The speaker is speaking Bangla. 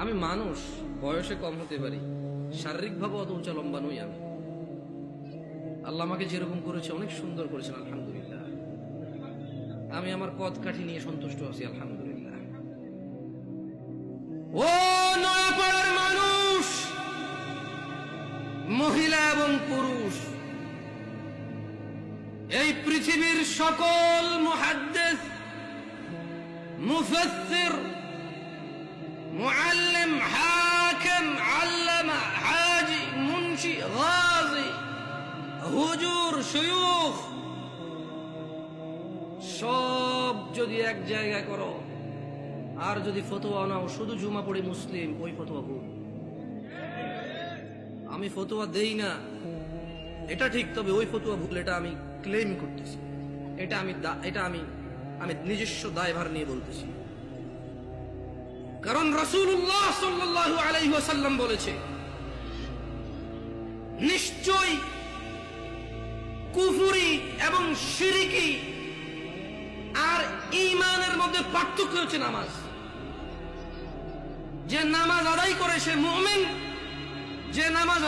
আমি মানুষ, বয়সে কম হতে পারি। শারীরিকভাবে অত উঁচা, লম্বা নই আমি। আল্লাহ আমাকে যেরকম করেছে, অনেক সুন্দর করেছেন, আলহামদুলিল্লাহ। আমি আমার পথ কাঠি নিয়ে সন্তুষ্ট আছি, আলহামদুলিল্লাহ। ও নয়াপাড়ার মানুষ, মহিলা এবং পুরুষ, এই পৃথিবীর সকল মুহাদ্দিস, মুফাসসির, মুআল্লিম হাকিম আল্লামা হাজি মুন্সি গাজী হুজুর শয়ুখ সব যদি এক জায়গায় করো, আর যদি ফতোয়া নাও, শুধু জুমা পড়ি মুসলিম, ওই ফতোয়া ভুল। আমি ফতোয়া দেই না। এটা ঠিক, তবে ওই ফতোয়া ভুল, এটা আমি ক্লেম করতেছি। এটা আমি এটা আমি আমি নিজস্ব দায়ভার নিয়ে বলতেছি। কারণ রসুল্লাহ সাল্লাহ আলাইসাল্লাম বলেছে নিশ্চয় কুফুরি এবং সিরিকি আর ইমানের মধ্যে পার্থক্য হচ্ছে নামাজ। যে নামাজ আদায় করে সে মুমিন, যে নামাজ